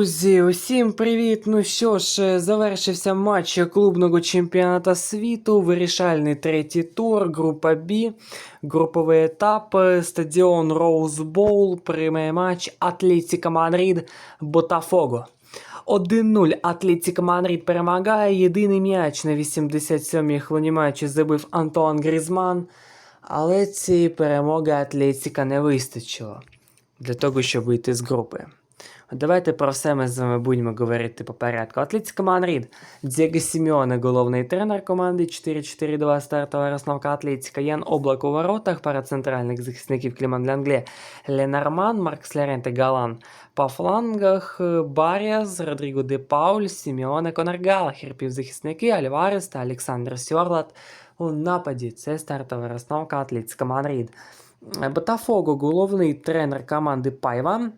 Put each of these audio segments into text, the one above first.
Друзі, усім привіт! Ну що ж, е, завершився матч клубного чемпіоната світу, вирішальний третій тур, група Б, груповий етап, е, стадіон Роуз Боул, приймає матч Атлетіка Мадрид Ботафого. 1-0 Атлетіка Мадрид перемагає. Єдиний м'яч на 87-й хвилині матчу забив Антуан Грізман. Але цієї перемоги Атлетіка не вистачило для того, щоб вийти з групи. Давайте про все ми з вами будемо говорити по. Атлетика Мадрид. Дієго Сімеоне, головний тренер команди 4-4-2 стартова розновка Атлетика. Ян Облак у воротах, пара центральних захисників Кліман Лянгле, Ленарман, Маркс Лоренте Галан. По флангах Баріас, Родріго Де Пауль, Сімеоне Конор Галахер, півзахисники Альварес та Олександр Сьорлат. У нападі це стартова розновка Атлетика Мадрид. Ботафого, головний тренер команди Пайва.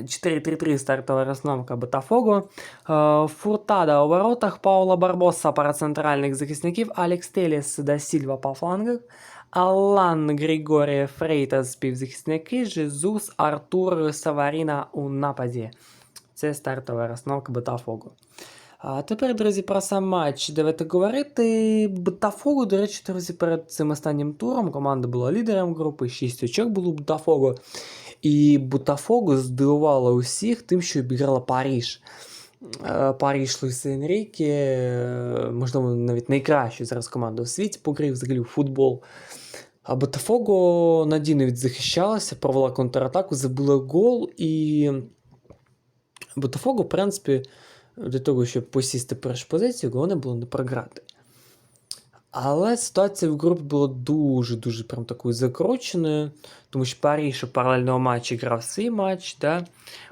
4-3-3 стартова розновка Ботафого. Е, Фуртада у воротах, Паула Барбоса пара центральних захисників, Алекс Теліс да Сільва по флангах, Алан Григорія Фрейтас півзахисники, Жезус Артур Саваріна у нападі. Це стартова розновка Ботафого. А тепер, друзі, про сам матч. Давайте говорити. Ботафого, до речі, друзі, перед цим останнім туром команда була лідером групи, 6 очок було у Ботафого. І Ботафого здивувала усіх тим, що обіграла Паріж. Е, Паріж Луїса Енріке, е, можливо, навіть найкращу зараз команду у світі по взагалі футбол. А Ботафого надійно відзахищалася, провела контратаку, забила гол, і Ботафого, в принципі, для того, щоб посісти першу позицію, головне було не програти. Але ситуація в групі була дуже-дуже прям такою закрученою, тому що Паріж у паралельному матчі грав свій матч. Да?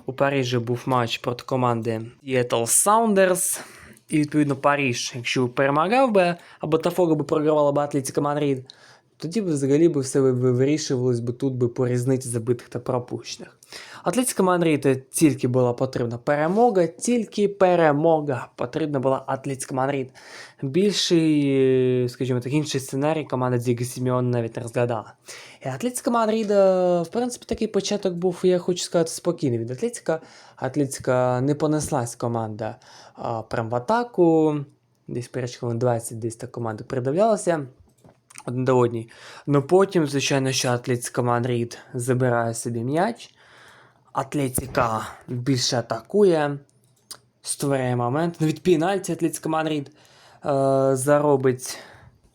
У Парижі був матч проти команди Seattle Sounders. І відповідно Паріж, якщо перемагав би, або Тафога би програвала б Атлетика Мадрид, тоді б взагалі би все вирішувалось би тут би по різниці забитих та пропущених. Атлетика Мадрид тільки була потрібна перемога, тільки перемога. Потрібна була Атлетика Мадрид. Більший, е, скажімо так, інший сценарій команда Діго Сімеон навіть не розглядала. І Атлетика Мадрид, е, в принципі, такий початок був, я хочу сказати, спокійний від Атлетика. Атлетика не понеслась команда а, прям в атаку. Десь перед хвилин 20 десь та команда придавлялася один до одній. Ну потім, звичайно, що Атлетика Мадрид забирає собі м'яч. Атлетика більше атакує, створює момент. Ну, від пенальті Атлетика Мадрид е, заробить.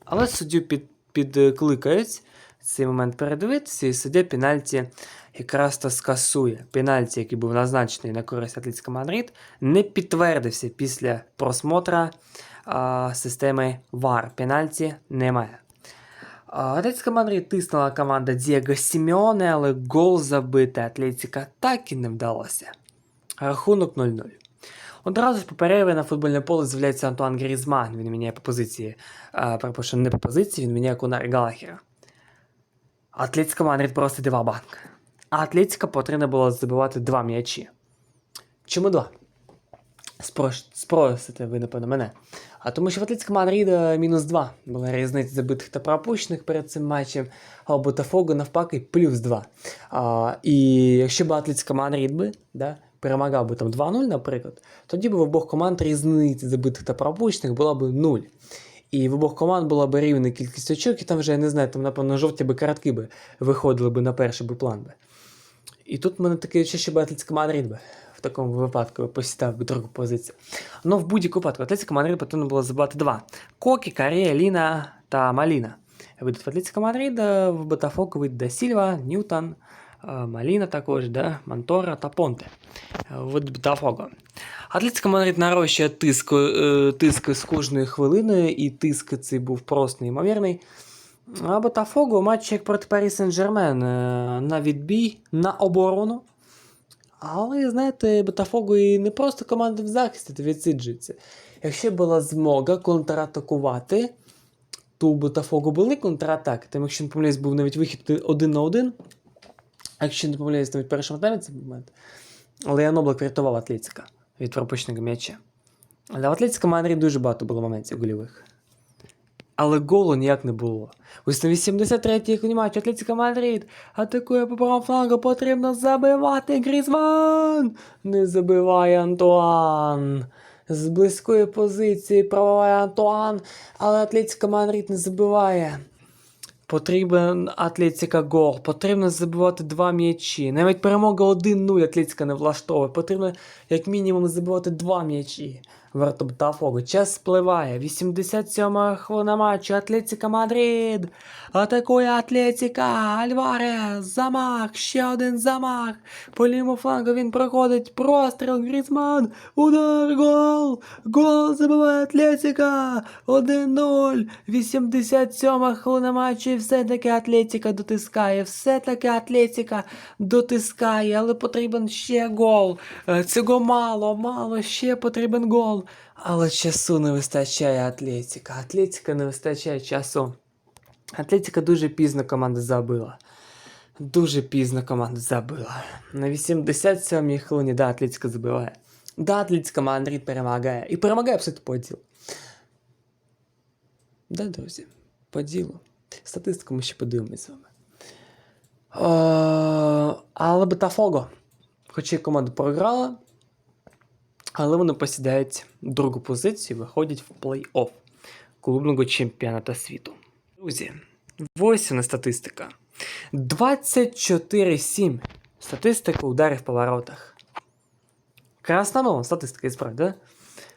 Але суддю під, підкликають цей момент передивитися, і суддя пенальті якраз то скасує. Пенальті, який був назначений на користь Атлетика Мадрид, не підтвердився після просмотра е, системи VAR. Пенальті немає. Атлетика Мадрид тиснула команда Дієго Сімеоне, але гол забити Атлетика так і не вдалося. Рахунок 0-0. Одразу ж по перерві на футбольне поле з'являється Антуан Грізман. Він міняє по позиції. Перепрошую, не по позиції, він міняє Кунар Галахера. Атлетика Мадрид просто дива банк. А Атлетика потрібно було забивати два м'ячі. Чому два? Спрош... Спросите ви, напевно, мене. А тому що в Атлетика Мадрида мінус 2 була різниця забитих та пропущених перед цим матчем, а у Ботафого навпаки плюс 2. А, і якщо б Атлетика Мадрид би, да, перемагав би там 2-0, наприклад, тоді б в обох команд різниця забитих та пропущених була б 0. І в обох команд була б рівна кількість очок, і там вже я не знаю, там, напевно, жовті би картки би виходили би на перший би план би. І тут в мене таке що би Атлетика Мадрид би в такому випадку посідав другу позицію. Ну, в будь-якому випадку Атлетика Мадрид потрібно було забивати два. Кокі, Карія, Ліна та Маліна. Вийдуть в Атлетика Мадрид, в Ботафоко вийде Да Сільва, Ньютон, е, Маліна також, да, Монтора та Понте. Від Ботафого. Атлетика Мадрид нарощує тиск, е, тиск з кожною хвилиною, і тиск цей був просто неймовірний. А Ботафого матч як проти Парі Сен-Жермен е, на відбій, на оборону. Але, знаєте, Ботафого і не просто команда в захисті відсиджується. Якщо була змога контратакувати, то у Ботафого були контратаки. Там, якщо не помиляюсь, був навіть вихід один на один. А якщо не помиляюсь, навіть першому таймі цей момент. Але Ян Облак врятував Атлетика від пропущеного м'яча. Але в Атлетика Мадрид дуже багато було моментів гольових. Але голу ніяк не було. Ось на 83-й хвилині матчу Мадрид атакує по правому флангу, потрібно забивати Грізман! Не забиває Антуан. З близької позиції пробиває Антуан, але Атлетика Мадрид не забиває. Потрібен Атлетика гол. Потрібно забивати два м'ячі. Навіть перемога 1-0 Атлетика не влаштовує. Потрібно як мінімум забивати два м'ячі. Варто Ботафогу. Час спливає. 87 хвилина матчу. Атлетика Мадрид. Атакує Атлетика. Альварес. Замах. Ще один замах. По лівому флангу він проходить. Простріл. Грізман. Удар. Гол. Гол забиває Атлетика. 1-0. 87 хвилина матчу. І все-таки Атлетика дотискає. Все-таки Атлетика дотискає. Але потрібен ще гол. Е, Цього мало, мало. Ще потрібен гол. Але часу не вистачає Атлетика. Атлетика не вистачає часу. Атлетика дуже пізно команда забила. Дуже пізно команда забила. На 87-й хвилині, да, Атлетика забиває. Да, Атлетика Мадрид перемагає. І перемагає абсолютно по ділу. Да, друзі, по ділу. Статистику ми ще подивимось з вами. Е, але Ботафого. Хоча й команда програла, але вони посідають другу позицію і виходять в плей-офф клубного чемпіоната світу. Друзі, ось вона статистика. 24-7. Статистика ударів по воротах. Красномовна статистика, і справді, да?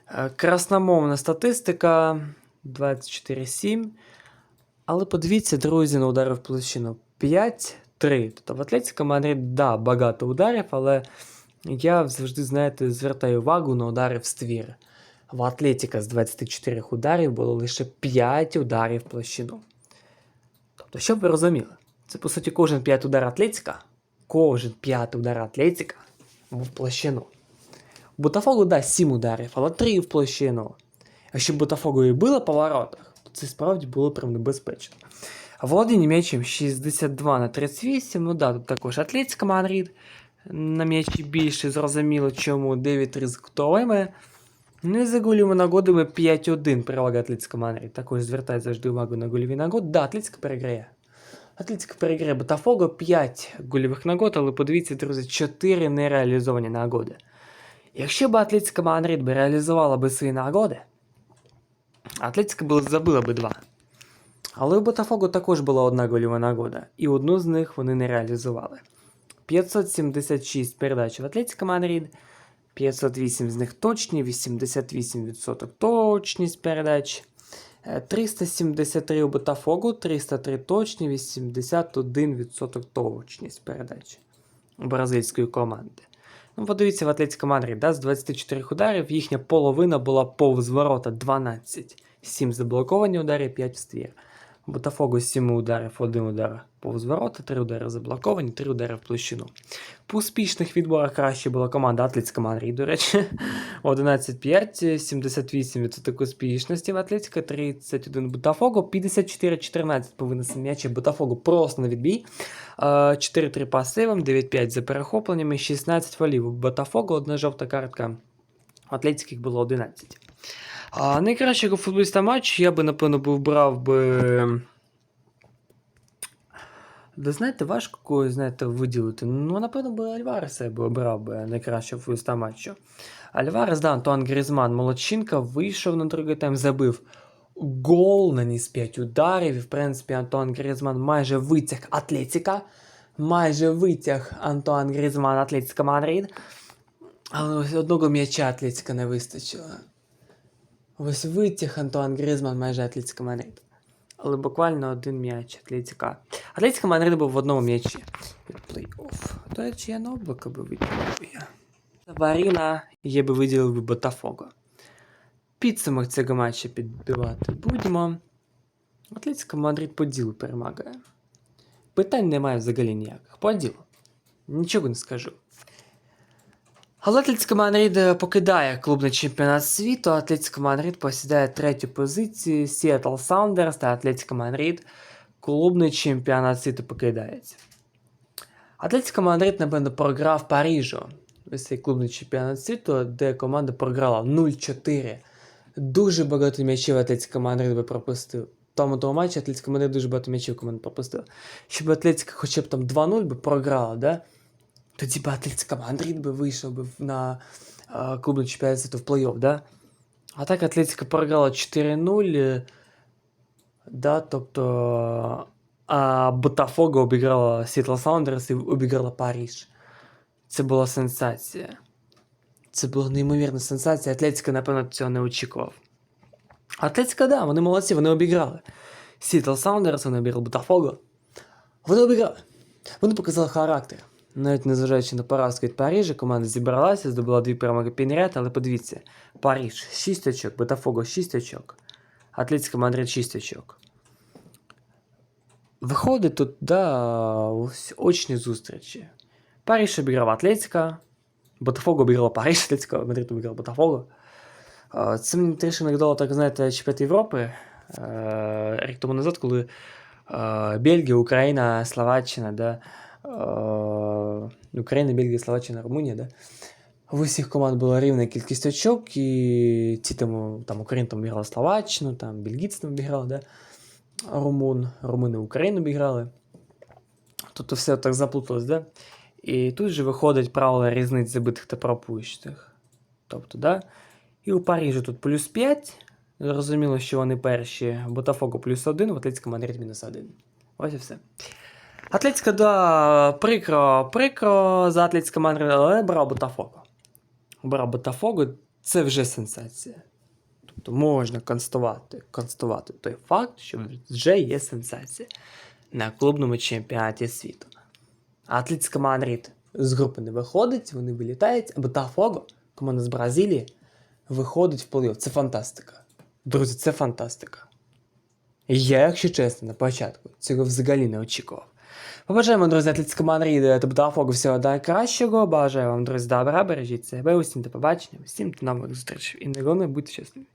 Е, Красномовна статистика 24-7. Але подивіться, друзі, на удари в площину 5-3. Тобто в Атлетика Мадрид, да, багато ударів, але я завжди, знаєте, звертаю увагу на удари в ствір. В Атлетика з 24 ударів було лише 5 ударів в площину. Тобто, щоб ви розуміли, це по суті кожен п'ятий удар Атлетика, кожен п'ятий удар Атлетика був в площину. У Ботафогу, да, 7 ударів, але 3 в площину. Якщо б Ботафогу і було по воротах, то це справді було прям небезпечно. Володіння м'ячем 62 на 38. Ну да, тут також Атлетика Мадрид. На м'ячі більше, зрозуміло, чому 9-3 з кутовими. Не за гольовими нагодами 5-1 перевага Атлетика Мадрид. Також звертає завжди увагу на гольові нагоди. Да, Атлетика переграє. Атлетика переграє Ботафого 5 гольових нагод, але подивіться, друзі, 4 нереалізовані нагоди. Якщо б Атлетика Мадрид би реалізувала би свої нагоди, Атлетика б забила би 2. Але у Ботафого також була одна гольова нагода, і одну з них вони не реалізували. 576 передач в Атлетика Мадрид, 508 з них точні, 88% точність передач. Е, 373 у Ботафогу, 303 точні, 81% точність передач бразильської команди. Ну, подивіться в Атлетика Мадрид, да, з 24 ударів їхня половина була повз ворота 12. 7 заблоковані удари, 5 в ствір. У Ботафогу 7 ударів, 1 удар повз ворота, 3 удари заблоковані, 3 удари в площину. По успішних відборах краще була команда Атлетика Мадрид, до речі. 11-5, 78% успішності в Атлетика, 31 Ботафого, 54-14 по винесенню м'яча Ботафого просто на відбій. Е, 4-3 пасивом, 9-5 за перехопленнями, 16 фолів у Ботафого, одна жовта картка. У Атлетики було 11. А найкращого футболіста матчу я би, напевно, брав би. Да знаєте, важко когось, знаєте, виділити. Ну, напевно, би Альвареса я би обрав би найкращого футболіста матчу. Альварес, да, Антуан Грізман, молодчинка, вийшов на другий тайм, забив гол, наніс 5 ударів. І, в принципі, Антуан Грізман майже витяг Атлетика. Майже витяг Антуан Грізман Атлетика Мадрид. Але ось одного м'яча Атлетика не вистачило. Ось витяг Антуан Грізман майже Атлетика Мадрид. Але буквально один м'яч Атлетика. Атлетика Мадрид був в одному м'ячі від плей-офф. До речі, я на облако би виділив я. Варіна я би виділив би Ботафого. Підсумок цього матча підбивати будемо. Атлетика Мадрид по ділу перемагає. Питань немає взагалі ніяких. По ділу. Нічого не скажу. Але Атлетика Мадрид е, покидає клубний чемпіонат світу. Атлетика Мадрид посідає третю позицію. Сіетл Саундерс та Атлетика Мадрид. Клубний чемпіонат світу покидається. Атлетика Мадрид, напевно, програв Парижу. Ось цей клубний чемпіонат світу, де команда програла 0-4. Дуже багато м'ячів Атлетика Мадрид би пропустив. тому тому матчі Атлетика Мадрид дуже багато м'ячів команд пропустила. Щоб Атлетика хоча б там 2-0 би програла, да? Тоді б Атлетика Мадрид би вийшов би на е, клубний чемпіонат світу в плей-офф, да? А так Атлетика програла 4-0. е, Да, тобто а Ботафого обіграла Сітл Саундерс і обіграла Париж. Це була сенсація. Це була неймовірна сенсація. Атлетика, напевно, цього не очікував. Атлетика, да, вони молодці, вони обіграли. Сітл Саундерс, вони обіграли Ботафого. Вони обіграли. Вони показали характер. Навіть незважаючи на поразку від Парижа, команда зібралася, здобула дві перемоги підряд, але подивіться: Париж 6 очок, Ботафого 6 очок, Атлетика Мадрид 6 очок. Виходить тут, да, очні зустрічі. Париж обіграв Атлетика, Ботафого обіграв Париж, Атлетика Мадрид обіграв Ботафого. Це мені трішки нагадало, так знаєте, чемпіонат Європи е, рік тому назад, коли е, Бельгія, Україна, Словаччина, да, е, Україна, Бельгія, Словаччина, Румунія, да. В усіх команд була рівна кількість очок, і ці там, там Україна там обіграла Словаччину, там бельгійці там обіграли, да. Румун, румуни Україну обіграли. Тобто все так заплуталось, да? І тут же виходить правило різниць забитих та пропущених. Тобто, да? І у Парижі тут плюс 5. Зрозуміло, що вони перші. Ботафого плюс 1, в Атлетико Мадрид мінус 1. Ось і все. Атлетика, да, прикро, прикро за Атлетико Мадрид, але брав Ботафого. Брав Ботафого, це вже сенсація. Тобто можна констатувати, констатувати той факт, що вже є сенсація на клубному чемпіонаті світу. А Атлетико Мадрид з групи не виходить, вони вилітають, а Ботафого, команда з Бразилії, виходить в плей-офф. Це фантастика. Друзі, це фантастика. Я, якщо чесно, на початку цього взагалі не очікував. Побажаємо, друзі, Атлетико Мадрид та Ботафого всього найкращого. Бажаю вам, друзі, добра, бережіть себе, усім до побачення, усім до нових зустрічей. І не головне, будьте щасливі.